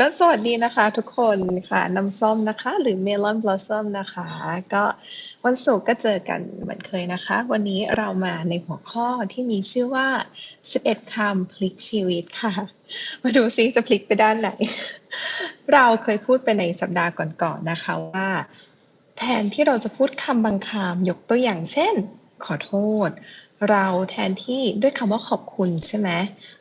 ก็สวัสดีนะคะทุกคนค่ะน้ำส้มนะคะ หรือ Melon Blossom นะคะ ก็วันศุกร์ก็เจอกันเหมือนเคยนะคะ วันนี้เรามาในหัวข้อที่มีชื่อว่า 11คำพลิกชีวิตค่ะ มาดูซิจะพลิกไปด้านไหน เราเคยพูดไปในสัปดาห์ก่อนๆนนะคะว่า แทนที่เราจะพูดคำบางคำยกตัวอย่างเช่น ขอโทษ เราแทนที่ด้วยคำว่าขอบคุณใช่ไหม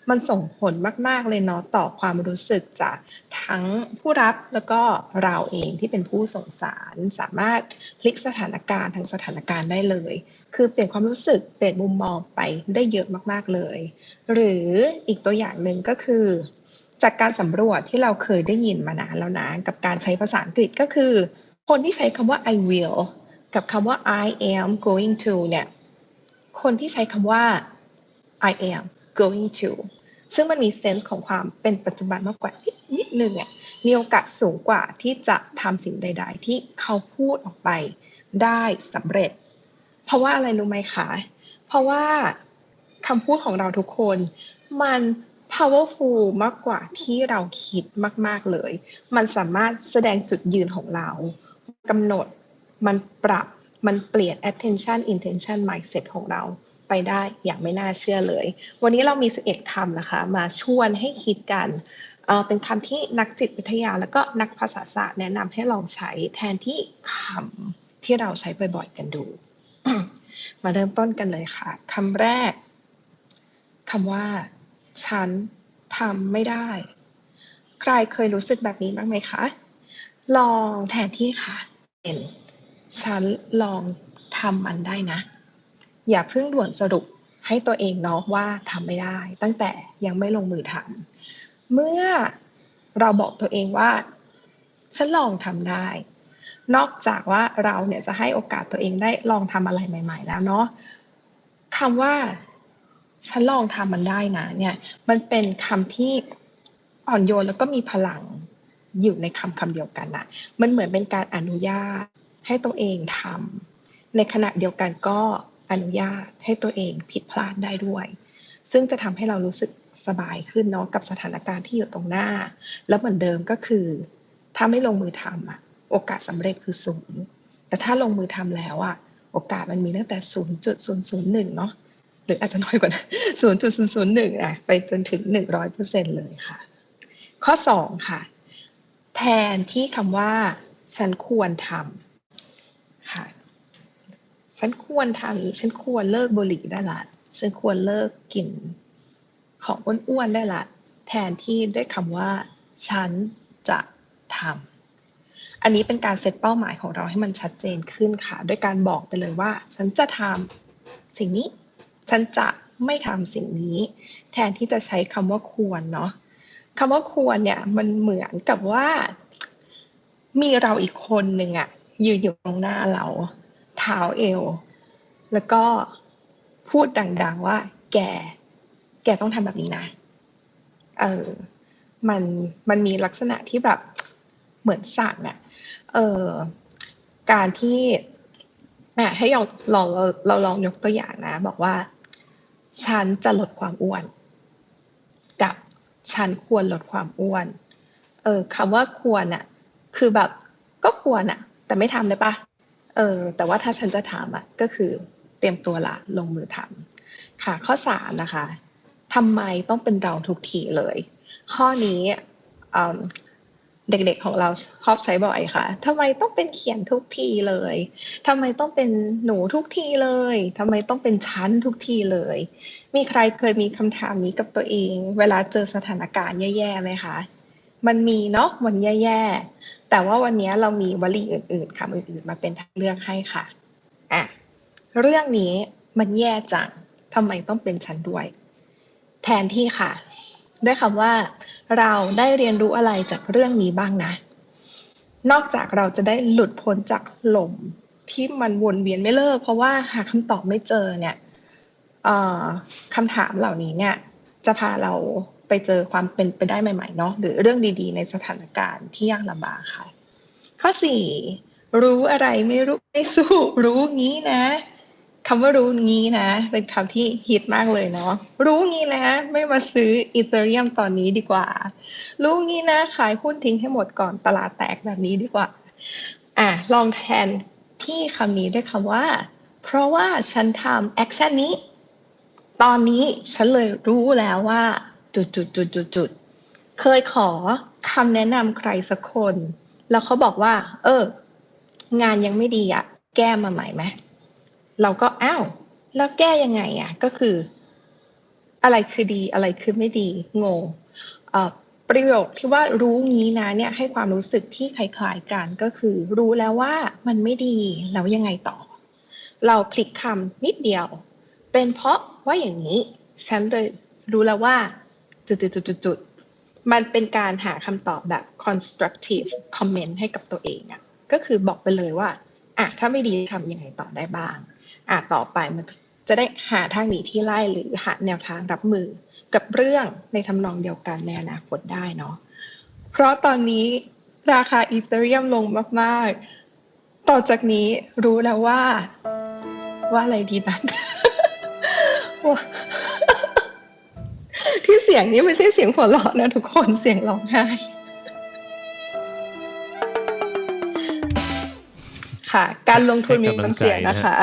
มันส่งผลมาก ๆ เลยเนาะต่อความรู้สึกจากทั้งผู้รับแล้วก็เราเองที่เป็นผู้ส่งสารสามารถพลิกสถานการณ์ทางสถานการณ์ได้เลย คือเปลี่ยนความรู้สึกเปลี่ยนมุมมองไปได้เยอะมาก ๆ เลย หรืออีกตัวอย่างหนึ่งก็คือ จากการสำรวจที่เราเคยได้ยินมานานแล้วนะกับการใช้ภาษาอังกฤษก็คือ คนที่ใช้คำว่า I will กับคำว่า I am going to เนี่ย คนที่ใช้คำว่า I am going to ซึ่งมันมีเซนส์ของความเป็นปัจจุบันมากกว่านิดนึงอะมีโอกาสสูงกว่าที่จะทำสิ่งใด ๆ ที่เขาพูดออกไปได้สำเร็จ เพราะว่าอะไรรู้ไหมคะ เพราะว่าคำพูดของเราทุกคนมัน powerful มากกว่าที่เราคิดมาก ๆ เลย มันสามารถแสดงจุดยืนของเรากำหนด มันปรับ มันเปลี่ยน attention intention mindset ของเราไปได้อย่างไม่น่าเชื่อเลย วันนี้เรามี11คำนะคะ มาชวนให้คิดกันเป็นคำที่นักจิตวิทยาแล้วก็นักภาษาศาสตร์แนะนำให้ลองใช้แทนที่คำที่เราใช้บ่อยๆกันดู มาเริ่มต้นกันเลยค่ะคำแรกคำว่า ฉันทำไม่ได้ ใครเคยรู้สึกแบบนี้บ้างไหมคะ ลองแทนที่ค่ะเป็น ฉันลองทำมันได้นะ อย่าเพิ่งด่วนสรุปให้ตัวเองเนาะว่าทำไม่ได้ ตั้งแต่ยังไม่ลงมือทำเมื่อเราบอกตัวเองว่า ฉันลองทำได้ นอกจากว่าเราเนี่ยจะให้โอกาสตัวเองได้ลองทำอะไรใหม่ ๆ แล้วเนาะคำว่า ฉันลองทำมันได้นะ เนี่ย มันเป็นคำที่อ่อนโยนแล้วก็มีพลังอยู่ในคำคำเดียวกันนะมันเหมือนเป็นการอนุญาต ให้ตัวเองทำในขณะเดียวกันก็อนุญาตให้ตัวเองผิดพลาดได้ด้วย ซึ่งจะทำให้เรารู้สึกสบายขึ้นเนาะกับสถานการณ์ที่อยู่ตรงหน้า แล้วเหมือนเดิมก็คือ ถ้าไม่ลงมือทำอะโอกาสสำเร็จคือศูนย์แต่ถ้าลงมือทำแล้วอะโอกาสมันมีตั้งแต่ศูนย์จุดศูนย์ศูนย์หนึ่งเนาะหรืออาจจะน้อยกว่านั้นศูนย์จุดศูนย์ศูนย์หนึ่งอะไปจนถึงหนึ่งร้อยเปอร์เซ็นเลยค่ะ ข้อสองค่ะ แทนที่คำว่า ฉันควรทำ ฉันควรทำฉันควรเลิกบุหรี่ได้ละ ฉันควรเลิกกินของอ้วนๆได้ละ แทนที่ด้วยคำว่า ฉันจะทำ อันนี้เป็นการเซตเป้าหมายของเราให้มันชัดเจนขึ้นค่ะ ด้วยการบอกไปเลยว่า ฉันจะทำสิ่งนี้ ฉันจะไม่ทำสิ่งนี้ แทนที่จะใช้คำว่าควรเนาะคำว่าควรเนี่ยมันเหมือนกับว่า มีเราอีกคนหนึ่งอะยืนอยู่ตรงหน้าเรา เท้าเอว แล้วก็พูดดังๆว่า แก แกต้องทำแบบนี้นะ เออ มัน มันมีลักษณะที่แบบเหมือนสั่งอะเออ การที่อะให้ลองลองเราเราลองยกตัวอย่างนะ บอกว่า ฉันจะลดความอ้วน กับฉันควรลดความอ้วน เออคำว่าควรอะคือแบบก็ควรอะแต่ไม่ทำเลยปะ เออแต่ว่าถ้าฉันจะถามอะก็คือเตรียมตัวละลงมือทำค่ะ ข้อสามนะคะทำไมต้องเป็นเราทุกทีเลย ข้อนี้เด็กๆของเราชอบใช้บ่อยค่ะทำไมต้องเป็นเขียนทุกทีเลยทำไมต้องเป็นหนูทุกทีเลยทำไมต้องเป็นชั้นทุกทีเลย มีใครเคยมีคำถามนี้กับตัวเอง เวลาเจอสถานการณ์แย่ๆไหมคะ มันมีเนาะวันแย่ๆ แต่ว่าวันนี้เรามีวลีอื่นๆคำอื่นๆมาเป็นทางเลือกให้ค่ะอะเรื่องนี้มันแย่จังทำไมต้องเป็นฉันด้วย แทนที่ค่ะ ด้วยคำว่า เราได้เรียนรู้อะไรจากเรื่องนี้บ้างนะ นอกจากเราจะได้หลุดพ้นจากหล่มที่มันวนเวียนไม่เลิก เพราะว่าหาคำตอบไม่เจอเนี่ยคำถามเหล่านี้เนี่ย จะพาเรา ไปเจอความเป็นไปได้ใหม่ๆเนาะหรือเรื่องดีๆ ในสถานการณ์ที่ยากลำบากค่ะ ข้อสี่รู้อะไรไม่รู้ไม่สู้ รู้งี้นะคำว่ารู้งี้นะ เป็นคำที่ฮิตมากเลยเนาะรู้งี้นะ ไม่มาซื้ออีเธอเรียมตอนนี้ดีกว่า รู้งี้นะ ขายหุ้นทิ้งให้หมดก่อนตลาดแตกแบบนี้ดีกว่า อะลองแทนที่คำนี้ด้วยคำว่า เพราะว่าฉันทำแอคชั่นนี้ ตอนนี้ฉันเลยรู้แล้วว่า จุดจุดจุดจุดจุดเคยขอคำแนะนำใครสักคน แล้วเขาบอกว่า เออ งานยังไม่ดีอะแก้มาใหม่ไหมเราก็อ้าวแล้วแก้ยังไงอะก็คือ อะไรคือดีอะไรคือไม่ดีงงเอ่อประโยคที่ว่ารู้งี้นะเนี่ยให้ความรู้สึกที่คล้ายๆกันก็คือ รู้แล้วว่ามันไม่ดีแล้วยังไงต่อ เราพลิกคำนิดเดียว เป็นเพราะว่าอย่างนี้ ฉันเลยรู้แล้วว่า จุดๆๆมันเป็นการหาคำตอบแบบ constructive comment ให้กับตัวเองอะก็คือบอกไปเลยว่าอะถ้าไม่ดีทำยังไงต่อได้บ้างอะต่อไปมันจะได้หาทางหนีที่ไล่หรือหาแนวทางรับมือกับเรื่องในทำนองเดียวกันในอนาคตได้เนาะเพราะตอนนี้ราคาอีเธอเรียมลงมากๆ ต่อจากนี้รู้แล้วว่า ว่าอะไรดีนั้นว่า ที่เสียงนี้ไม่ใช่เสียงหัวเราะนะทุกคนเสียงร้องไห้ค่ะ การลงทุนมีความเสี่ยงนะคะ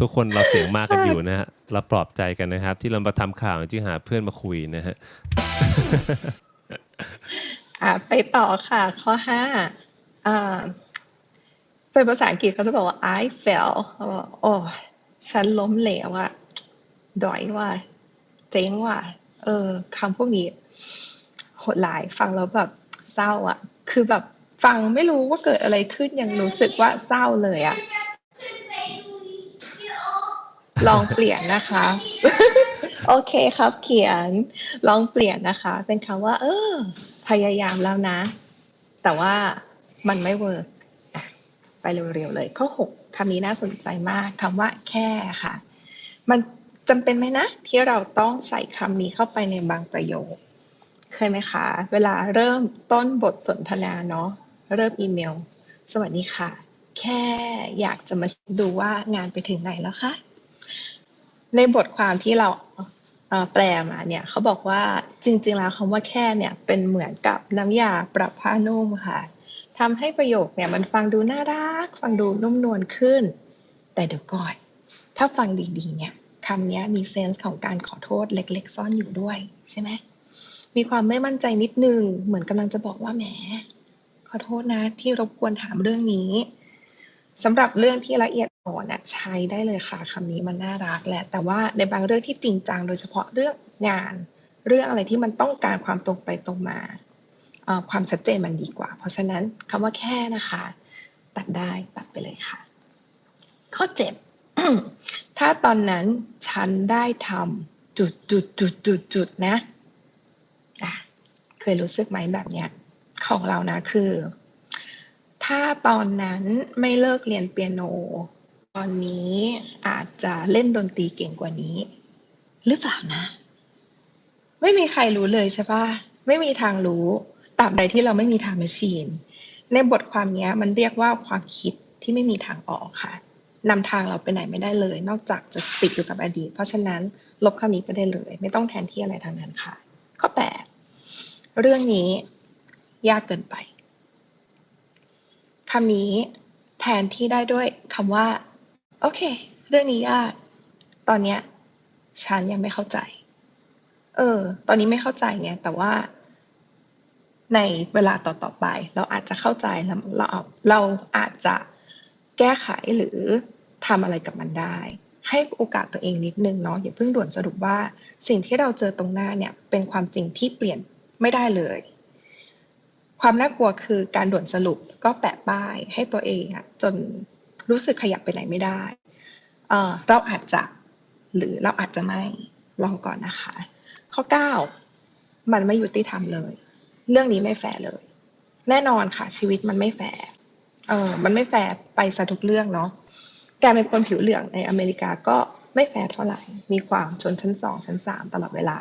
ทุกคนเราเสียงมากกันอยู่นะฮะเราปลอบใจกันนะครับ ที่เรามาทำข่าวจริงๆหาเพื่อนมาคุยนะฮะอ่าไปต่อค่ะ ข้อห้าอ่าเป็นภาษาอังกฤษเขาจะบอกว่า I fell เขาบอกโอ้ฉันล้มเหลวอะดอยว่าเจ๊งว่ะ เออคำพวกนี้โหดหลายฟังแล้วแบบเศร้าอะคือแบบฟังไม่รู้ว่าเกิดอะไรขึ้นยังรู้สึกว่าเศร้าเลยอะลองเปลี่ยนนะคะ โอเคครับ เขียน ลองเปลี่ยนนะคะ เป็นคำว่า เออ พยายามแล้วนะ แต่ว่ามันไม่เวิร์กไปเร็วๆเลย ข้อหกคำนี้น่าสนใจมากคำว่าแค่ค่ะ มัน จำเป็นไหมนะ ที่เราต้องใส่คำนี้เข้าไปในบางประโยค เคยไหมคะ เวลาเริ่มต้นบทสนทนาเนาะเริ่มอีเมล สวัสดีค่ะ แค่อยากจะมาดูว่างานไปถึงไหนแล้วคะในบทความที่เราแปลมาเนี่ยเขาบอกว่าจริงๆแล้วคำว่าแค่เนี่ยเป็นเหมือนกับน้ำยาปรับผ้านุ่มค่ะทำให้ประโยคเนี่ยมันฟังดูน่ารัก ฟังดูนุ่มนวลขึ้น แต่เดี๋ยวก่อน ถ้าฟังดีๆเนี่ย คำนี้มีเซนส์ของการขอโทษเล็ก ๆ ซ่อนอยู่ด้วยใช่ไหมมีความไม่มั่นใจนิดนึง เหมือนกำลังจะบอกว่าแหม ขอโทษนะที่รบกวนถามเรื่องนี้สำหรับเรื่องที่ละเอียดอ่อนนะใช้ได้เลยค่ะคำนี้มันน่ารักแหละ แต่ว่าในบางเรื่องที่จริงจังโดยเฉพาะเรื่องงาน เรื่องอะไรที่มันต้องการความตรงไปตรงมาความชัดเจนมันดีกว่า เพราะฉะนั้นคำว่าแค่นะคะ ตัดได้ตัดไปเลยค่ะ ข้อเจ็ด ถ้าตอนนั้นฉันได้ทำจุดจุดจุดจุดจุดนะะเคยรู้สึกไหมแบบเนี้ย ของเรานะคือ ถ้าตอนนั้นไม่เลิกเรียนเปียโน ตอนนี้อาจจะเล่นดนตรีเก่งกว่านี้ หรือเปล่านะ ไม่มีใครรู้เลยใช่ปะไม่มีทางรู้ตราบใดที่เราไม่มีทางแมชชีน ในบทความนี้มันเรียกว่าความคิดที่ไม่มีทางออกค่ะ นำทางเราไปไหนไม่ได้เลย นอกจากจะติดอยู่กับอดีต เพราะฉะนั้นลบคำนี้ไปได้เลย ไม่ต้องแทนที่อะไรทางนั้นค่ะ ข้อแปดเรื่องนี้ยากเกินไปคำนี้แทนที่ได้ด้วยคำว่า โอเค เรื่องนี้ยาก ตอนเนี้ยฉันยังไม่เข้าใจ เออ ตอนนี้ไม่เข้าใจไงแต่ว่า ในเวลาต่อๆไป เราอาจจะเข้าใจแล้วเราเราอาจจะ แก้ไขหรือทำอะไรกับมันได้ ให้โอกาสตัวเองนิดนึงเนาะอย่าเพิ่งด่วนสรุปว่า สิ่งที่เราเจอตรงหน้าเนี่ยเป็นความจริงที่เปลี่ยนไม่ได้เลย ความน่ากลัวคือการด่วนสรุปก็แปะป้ายให้ตัวเองอะจนรู้สึกขยับไปไหนไม่ได้เเราอาจจะหรือเราอาจจะไม่ลองก่อนนะคะ ข้อเก้ามันไม่ยุติธรรมเลย เรื่องนี้ไม่แฟร์เลย แน่นอนค่ะชีวิตมันไม่แฟร์ เออมันไม่แฟร์ไปซะทุกเรื่องเนาะการเป็นคนผิวเหลืองในอเมริกาก็ไม่แฟร์เท่าไหร่ มีความชนชั้นสองชั้นสามตลอดเวลา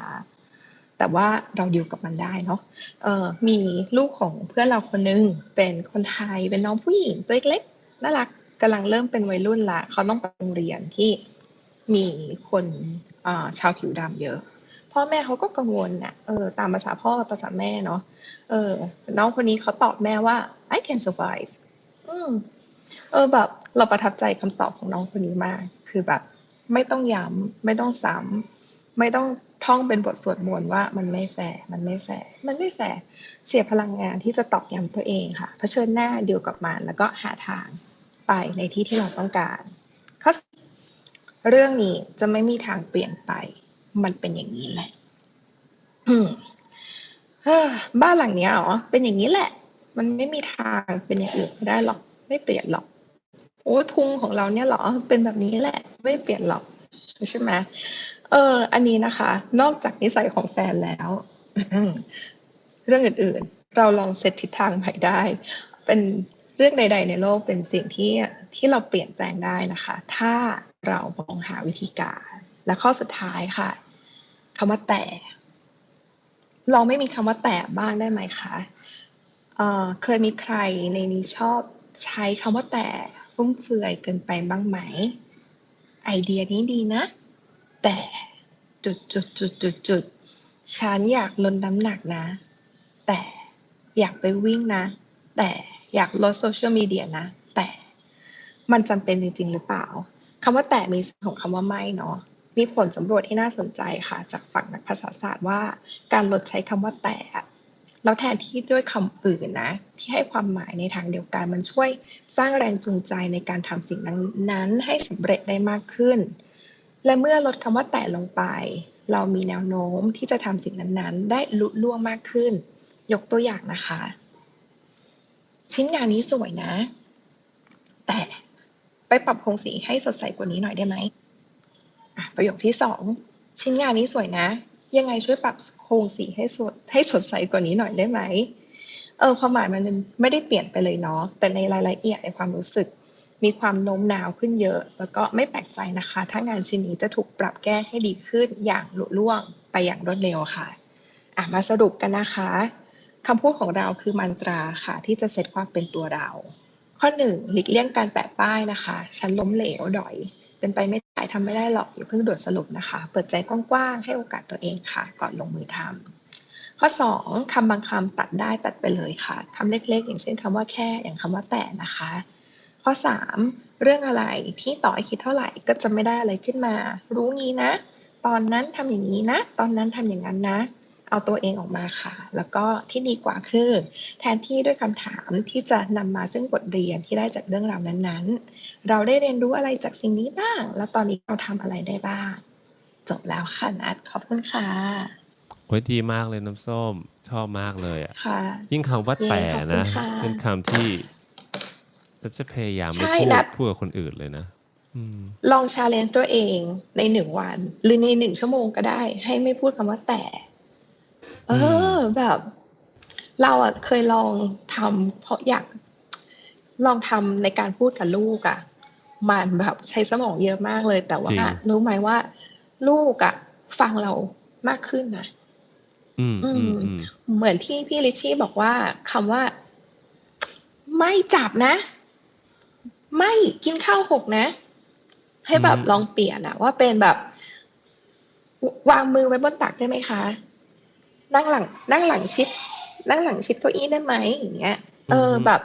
แต่ว่าเราอยู่กับมันได้เนาะเออมีลูกของเพื่อนเราคนนึงเป็นคนไทยเป็นน้องผู้หญิงตัวเล็กน่ารักกำลังเริ่มเป็นวัยรุ่นละเขาต้องไปโรงเรียนที่มีคนชาวผิวดำเยอะ พ่อแม่เขาก็กังวลน่ะเออตามภาษาพ่อภาษาแม่เนาะเออน้องคนนี้เขาตอบแม่ว่า I can survive อืม เออแบบ เราประทับใจคำตอบของน้องคนนี้มาก คือแบบ ไม่ต้องย้ำไม่ต้องซ้ำไม่ต้องท่องเป็นบทสวดมนต์ว่ามันไม่แฟร์มันไม่แฟร์มันไม่แฟร์เสียพลังงานที่จะตอกย้ำตัวเองค่ะเผชิญหน้าเดียวกับมันแล้วก็หาทางไปในที่ที่เราต้องการข้อเรื่องนี้จะไม่มีทางเปลี่ยนไป มันเป็นอย่างนี้แหละบ้านหลังเนี้ยหรอเป็นอย่างนี้แหละ มันไม่มีทางเป็นอย่างอื่นได้หรอก ไม่เปลี่ยนหรอกโอ้ยพุงของเราเนี่ยหรอเป็นแบบนี้แหละ ไม่เปลี่ยนหรอกใช่ไหมเออ อันนี้นะคะ นอกจากนิสัยของแฟนแล้วเรื่องอื่นๆ เราลองเซตทิศทางใหม่ได้ เป็นเรื่องใด ๆ ในโลกเป็นสิ่งที่ที่เราเปลี่ยนแปลงได้นะคะ ถ้าเรามองหาวิธีการ และข้อสุดท้ายค่ะคำว่าแต่ ลองไม่มีคำว่าแต่บ้างได้ไหมคะ เอ่อ เคยมีใครในนี้ชอบใช้คำว่า แต่ฟุ่มเฟือยเกินไปบ้างไหม ไอเดียนี้ดีนะ แต่จุดจุดจุดจุดจุดฉันอยากลดน้ำหนักนะ แต่อยากไปวิ่งนะ แต่อยากลดโซเชียลมีเดียนะ แต่มันจำเป็นจริง ๆ หรือเปล่าคำว่าแต่มีส่วนของคำว่าไม่เนาะมีผลสำรวจที่น่าสนใจค่ะ จากฝั่งนักภาษาศาสตร์ว่า การลดใช้คำว่าแต่ แล้วแทนที่ด้วยคำอื่นนะ ที่ให้ความหมายในทางเดียวกันมันช่วยสร้างแรงจูงใจในการทำสิ่งนั้นๆให้สำเร็จได้มากขึ้น และเมื่อลดคำว่าแต่ลงไป เรามีแนวโน้มที่จะทำสิ่งนั้นๆ ได้ลุล่วงมากขึ้น ยกตัวอย่างนะคะ ชิ้นงานนี้สวยนะ แต่ไปปรับโครงสีให้สดใสกว่านี้หน่อยได้ไหมอะประโยคที่สองชิ้นงานนี้สวยนะ ยังไงช่วยปรับ โครงสีให้สดให้สดใสกว่านี้หน่อยได้ไหมเออความหมายมันไม่ได้เปลี่ยนไปเลยเนาะแต่ในรายละเอียดในความรู้สึก มีความโน้มน้าวขึ้นเยอะ แล้วก็ไม่แปลกใจนะคะ ถ้างานชิ้นนี้จะถูกปรับแก้ให้ดีขึ้นอย่างลุล่วงไปอย่างรวดเร็วค่ะอะมาสรุปกันนะคะคำพูดของเราคือมันตราค่ะ ที่จะเซตความเป็นตัวเรา ข้อหนึ่งหลีกเลี่ยงการแปะป้ายนะคะ ฉันล้มเหลวดอย เป็นไปไม่ายทำไม่ได้หรอกอย่าเพิ่งด่วนสรุปนะคะ เปิดใจกว้างๆให้โอกาสตัวเองค่ะ ก่อนลงมือทำข้อสองคำบางคำตัดได้ตัดไปเลยค่ะคำเล็กๆ อย่างเช่นคำว่าแค่อย่างคำว่าแต่นะคะ ข้อสามเรื่องอะไรที่ต่อให้คิดเท่าไหร่ก็จะไม่ได้อะไรขึ้นมา รู้งี้นะ ตอนนั้นทำอย่างนี้นะ ตอนนั้นทำอย่างนั้นนะ เอาตัวเองออกมาค่ะ แล้วก็ที่ดีกว่าคือ แทนที่ด้วยคำถามที่จะนำมาซึ่งบทเรียนที่ได้จากเรื่องราวนั้นๆ เราได้เรียนรู้อะไรจากสิ่งนี้บ้าง แล้วตอนนี้เราทำอะไรได้บ้าง จบแล้วค่ะนัดขอบคุณค่ะโอ้ยดีมากเลยน้ำส้มชอบมากเลยอะค่ะยิ่งคำว่าเย้แต่ขอบคุณนะค่ะเป็นคำที่เราจะพยายามไม่ใช่พูดนัดพูดกับคนอื่นเลยนะอืมลองชาเลนจ์ตัวเองในหนึ่งวัน หรือในหนึ่งชั่วโมงก็ได้ ให้ไม่พูดคำว่าแต่ เออ แบบ เราอะเคยลองทำเพราะอยาก ลองทำในการพูดกับลูกอะ มันแบบใช้สมองเยอะมากเลย แต่จริว่างรู้ไหมว่า ลูกอะ ฟังเรามากขึ้นนะอืมอืมอืม เหมือนที่พี่ลิชชี่บอกว่าคำว่า ไม่จับนะ ไม่กินข้าวหกนะ ให้แบบอืมลองเปลี่ยนอะว่าเป็นแบบ วางมือไว้บนตักได้ไหมคะ นั่งหลัง นั่งหลังชิด นั่งหลังชิดเก้าอี้ได้ไหมอย่างเงี้ย เออแบบ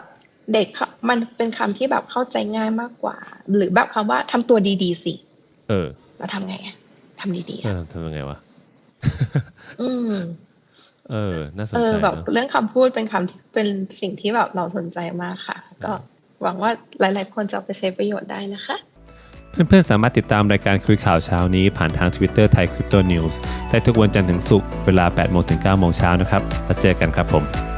เด็กเขามันเป็นคำที่แบบเข้าใจง่ายมากกว่า หรือแบบคำว่าทำตัวดีๆสิ เออเราทำไงอะทำดีๆเออะอทำยังไงวะอืมเออ น่าสนเออใจแบบเนอะเรื่องคำพูดเป็นคำที่เป็นสิ่งที่แบบเราสนใจมากค่ะ ก็หวังว่าหลาย ๆ คนจะเอาไปใช้ประโยชน์ได้นะคะ เพื่อนๆ สามารถติดตามรายการคุยข่าวเช้านี้ผ่านทาง Twitter ไทย Crypto News ได้ทุกวันจันทร์ถึงศุกร์เวลา 8 โมงถึง 9 โมงเช้านะครับ แล้วเจอกันครับผม